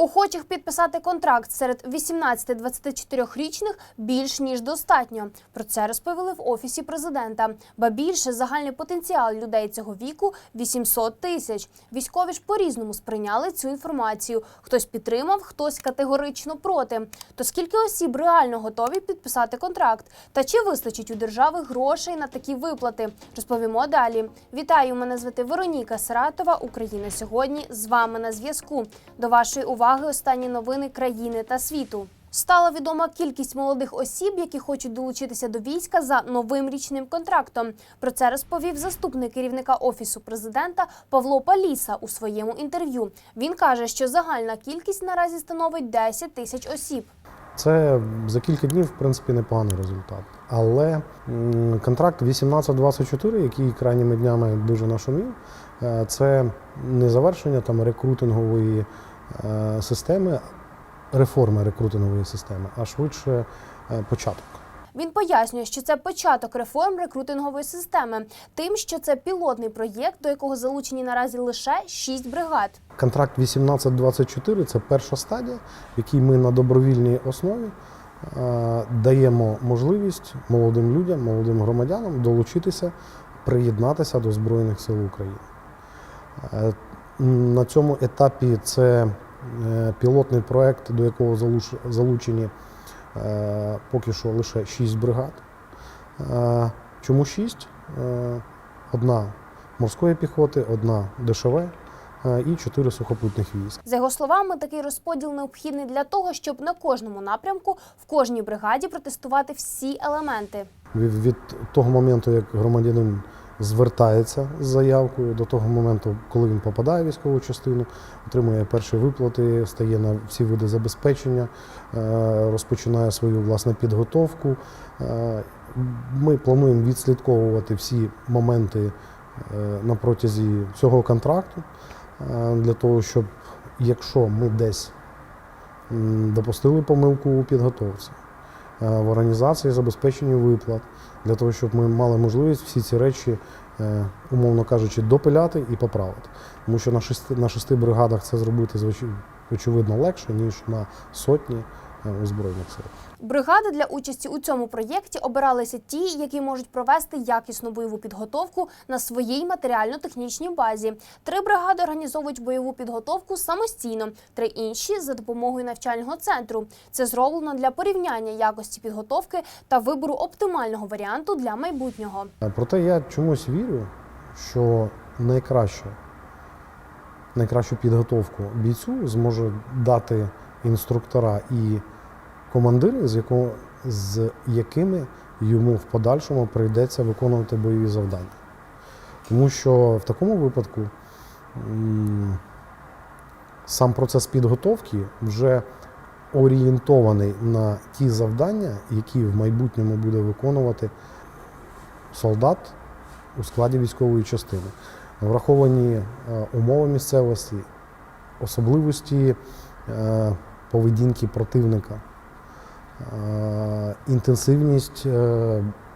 Охочих підписати контракт серед 18-24-річних більш ніж достатньо. Про це розповіли в офісі президента. Ба більше загальний потенціал людей цього віку 800 тисяч. Військові ж по-різному сприйняли цю інформацію. Хтось підтримав, хтось категорично проти. То скільки осіб реально готові підписати контракт? Та чи вистачить у держави грошей на такі виплати? Розповімо далі. Вітаю! Мене звати Вероніка Саратова. Україна сьогодні з вами на зв'язку. До вашої уваги останні новини країни та світу. Стала відома кількість молодих осіб, які хочуть долучитися до війська за новим річним контрактом. Про це розповів заступник керівника офісу президента Павло Паліса у своєму інтерв'ю. Він каже, що загальна кількість наразі становить 10 тисяч осіб. Це за кілька днів, в принципі, непоганий результат. Але контракт 18-24, який крайніми днями дуже нашумів, е, це не завершення там рекрутингової системи, реформи рекрутингової системи, а швидше е, початок. Він пояснює, що це початок реформ рекрутингової системи, тим, що це пілотний проєкт, до якого залучені наразі лише 6 бригад. Контракт 18-24 це перша стадія, в якій ми на добровільній основі е, даємо можливість молодим людям, молодим громадянам долучитися, приєднатися до Збройних сил України. На цьому етапі це е, пілотний проект, до якого залучені е, поки що лише 6 бригад. Е, Чому 6? Одна морської піхоти, одна ДШВ і чотири сухопутних військ. За його словами, такий розподіл необхідний для того, щоб на кожному напрямку в кожній бригаді протестувати всі елементи. Від того моменту, як громадянин звертається з заявкою, до того моменту, коли він попадає в військову частину, отримує перші виплати, стає на всі види забезпечення, е, розпочинає свою власне підготовку. Е, Ми плануємо відслідковувати всі моменти е, на протязі цього контракту для того, щоб якщо ми десь допустили помилку у підготовці, в організації забезпечення виплат, для того, щоб ми мали можливість всі ці речі, е, умовно кажучи, допиляти і поправити. Тому що на шести, на шести бригадах це зробити очевидно легше, ніж на сотні е, Збройних сил. Бригади для участі у цьому проєкті обиралися ті, які можуть провести якісну бойову підготовку на своїй матеріально-технічній базі. Три бригади організовують бойову підготовку самостійно, три інші за допомогою навчального центру. Це зроблено для порівняння якості підготовки та вибору оптимального варіанту для майбутнього. Е, Проте я чомусь вірю, що найкраще, найкращу підготовку бійцю зможе дати інструктора і командири, з, якого, з якими йому в подальшому прийдеться виконувати бойові завдання. Тому що в такому випадку сам процес підготовки вже орієнтований на ті завдання, які в майбутньому буде виконувати солдат у складі військової частини. Враховані е, умови місцевості, особливості е, поведінки противника, е, інтенсивність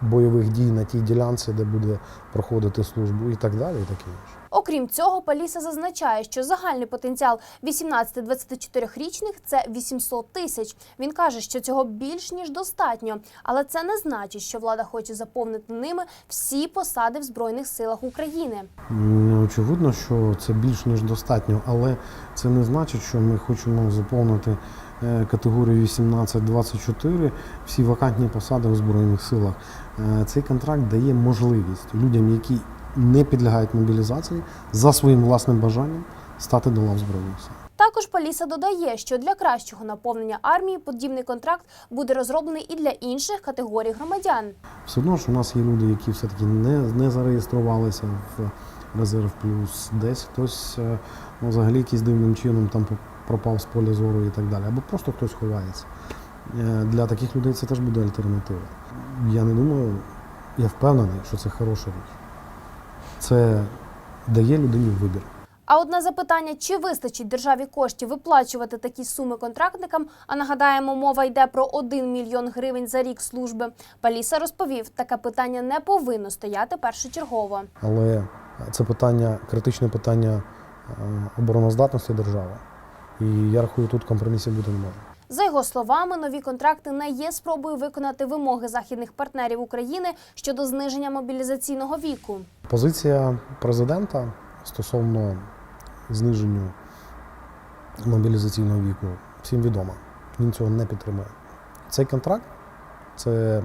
бойових дій на тій ділянці, де буде проходити службу, і так далі, і таке інше. Окрім цього, Паліса зазначає, що загальний потенціал 18-24-річних – це 800 тисяч. Він каже, що цього більш ніж достатньо, але це не значить, що влада хоче заповнити ними всі посади в збройних силах України. Ну, Очевидно, що це більш ніж достатньо, але це не значить, що ми хочемо заповнити е, категорію 18-24 всі вакантні посади у Збройних силах. Е, Цей контракт дає можливість людям, які не підлягають мобілізації, за своїм власним бажанням стати до лав Збройних сил. Також Паліса додає, що для кращого наповнення армії подібний контракт буде розроблений і для інших категорій громадян. Все одно ж у нас є люди, які все-таки не, не зареєструвалися в резерв плюс, десь хтось е, ну, взагалі якийсь дивним чином там пропав з поля зору і так далі, або просто хтось ховається. Е, Для таких людей це теж буде альтернатива. Я не думаю, я впевнений, що це хороша річ. Це дає людині вибір. А от на запитання, чи вистачить державі коштів виплачувати такі суми контрактникам, а нагадаємо, мова йде про 1 мільйон гривень за рік служби. Паліса розповів, таке питання не повинно стояти першочергово. Але це питання, критичне питання е, обороноздатності держави. І я рахую, тут компромісів бути не може. За його словами, нові контракти не є спробою виконати вимоги західних партнерів України щодо зниження мобілізаційного віку. Позиція президента стосовно зниження мобілізаційного віку всім відома. Він цього не підтримує. Цей контракт це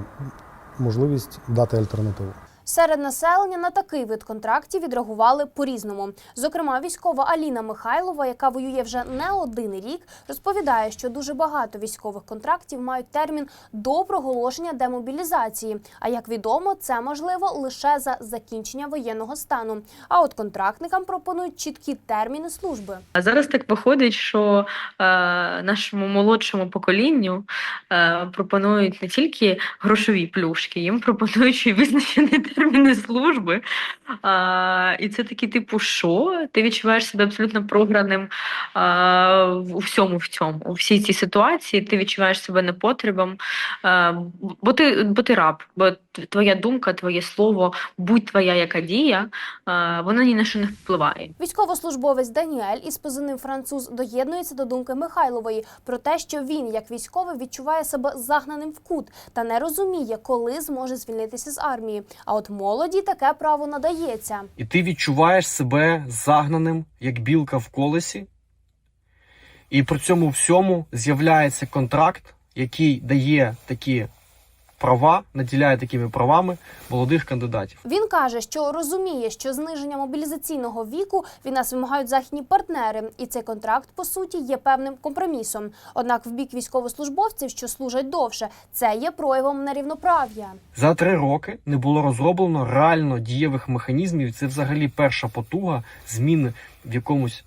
можливість дати альтернативу. Серед населення на такий вид контрактів відреагували по-різному. Зокрема, військова Аліна Михайлова, яка воює вже не один рік, розповідає, що дуже багато військових контрактів мають термін до проголошення демобілізації. А як відомо, це можливо лише за закінчення воєнного стану. А от контрактникам пропонують чіткі терміни служби. А зараз так виходить, що е, нашому молодшому поколінню е, пропонують не тільки грошові плюшки, їм пропонують ще й визначені терміни служби. Е, і це такий, типу, що? Ти відчуваєш себе абсолютно програним е, у всьому в цьому, у всій цій ситуації. Ти відчуваєш себе непотребом, е, бо ти, бо ти раб, бо твоя думка, твоє слово, будь твоя яка дія, е, вона ні на що не впливає. Військовослужбовець Даніель із позивним француз доєднується до думки Михайлової про те, що він, як військовий, відчуває себе загнаним в кут та не розуміє, коли зможе звільнитися з армії. А от молоді таке право надається. і ти відчуваєш себе загнаним, як білка в колесі, і при цьому всьому з'являється контракт, який дає такі права, наділяє такими правами молодих кандидатів. Він каже, що розуміє, що зниження мобілізаційного віку від нас вимагають західні партнери, і цей контракт по суті є певним компромісом. Однак, в бік військовослужбовців, що служать довше, це є проявом нерівноправ'я. За три роки не було розроблено реально дієвих механізмів. Це взагалі перша потуга змін в якомусь.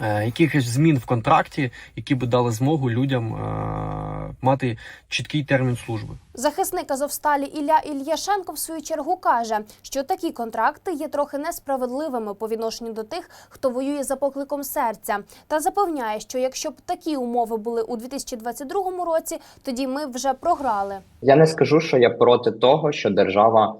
Е, Якихось змін в контракті, які би дали змогу людям е, мати чіткий термін служби. Захисник Азовсталі Ілля Ільяшенко в свою чергу каже, що такі контракти є трохи несправедливими по відношенню до тих, хто воює за покликом серця, та запевняє, що якщо б такі умови були у 2022 році, тоді ми вже програли. Я не скажу, що я проти того, що держава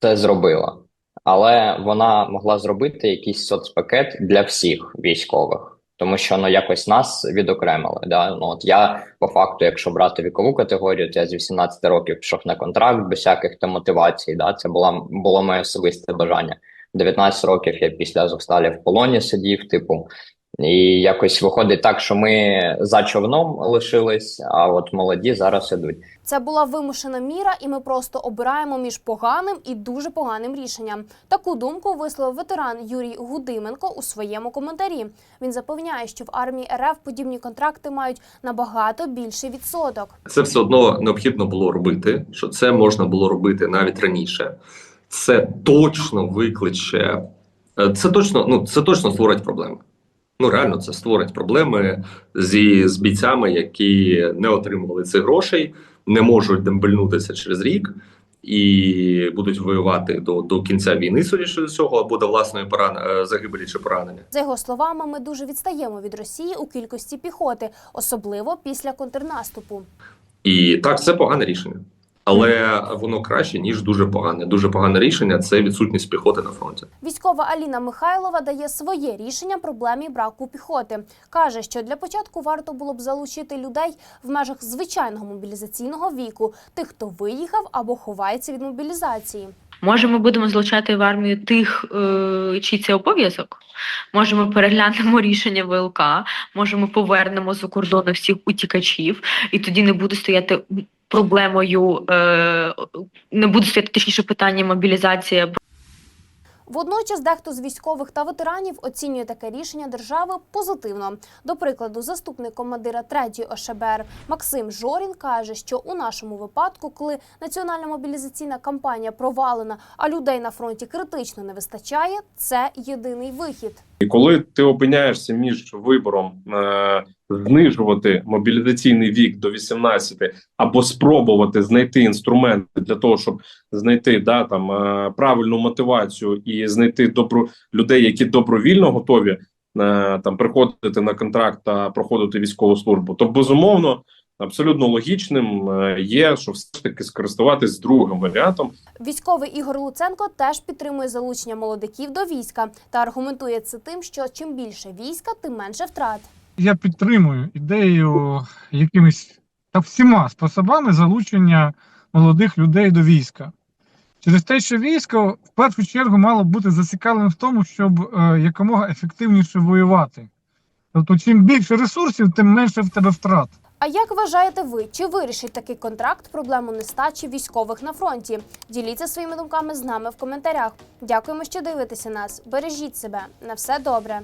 це зробила, але вона могла зробити якийсь соцпакет для всіх військових, тому що ну якось нас відокремили. Да? Ну от я по факту, якщо брати вікову категорію, то я з 18 років пішов на контракт без всяких там мотивацій. Да? Це була було моє особисте бажання. 19 років я після Азовсталі в полоні сидів, типу. І якось виходить так, що ми за човном лишились, а от молоді зараз ідуть. Це була вимушена міра, і ми просто обираємо між поганим і дуже поганим рішенням. Таку думку висловив ветеран Юрій Гудименко у своєму коментарі. Він запевняє, що в армії РФ подібні контракти мають набагато більший відсоток. Це все одно необхідно було робити, що це можна було робити навіть раніше. Це точно викличе, е, це точно, ну це точно створить проблеми. Ну реально, це створить проблеми зі з бійцями, які не отримували цих грошей, не можуть дембельнутися через рік і будуть воювати до, до кінця війни, судячи до цього, або до власної поран... е, загибелі чи поранення. За його словами, ми дуже відстаємо від Росії у кількості піхоти, особливо після контрнаступу. І так, це погане рішення. Але воно краще, ніж дуже погане. Дуже погане рішення це відсутність піхоти на фронті. Військова Аліна Михайлова дає своє рішення проблемі браку піхоти. каже, що для початку варто було б залучити людей в межах звичайного мобілізаційного віку, тих, хто виїхав або ховається від мобілізації. Може, ми будемо залучати в армію тих, е, чий це обов'язок. Може, ми переглянемо рішення ВЛК, може, ми повернемо з кордону всіх утікачів, і тоді не буде стояти проблемою, е, не буде стояти точніше питання мобілізації Водночас дехто з військових та ветеранів оцінює таке рішення держави позитивно. До прикладу, заступник командира 3-ї ОШБР Максим Жорін каже, що у нашому випадку, коли національна мобілізаційна кампанія провалена, а людей на фронті критично не вистачає, це єдиний вихід. І коли ти опиняєшся між вибором е, знижувати мобілізаційний вік до 18 або спробувати знайти інструменти для того, щоб знайти да там е, правильну мотивацію і знайти добру людей, які добровільно готові е, там приходити на контракт та проходити військову службу, то безумовно абсолютно логічним е, є, що все ж таки скористуватись другим варіантом, Військовий Ігор Луценко теж підтримує залучення молодиків до війська та аргументує це тим, що чим більше війська, тим менше втрат. Я підтримую ідею якимись та всіма способами залучення молодих людей до війська. Через те, що військо в першу чергу мало бути зацікавленим в тому, щоб е, якомога ефективніше воювати. Тобто, чим більше ресурсів, тим менше в тебе втрат. А як вважаєте ви, чи вирішить такий контракт проблему нестачі військових на фронті? Діліться своїми думками з нами в коментарях. Дякуємо, що дивитеся нас. Бережіть себе. На все добре.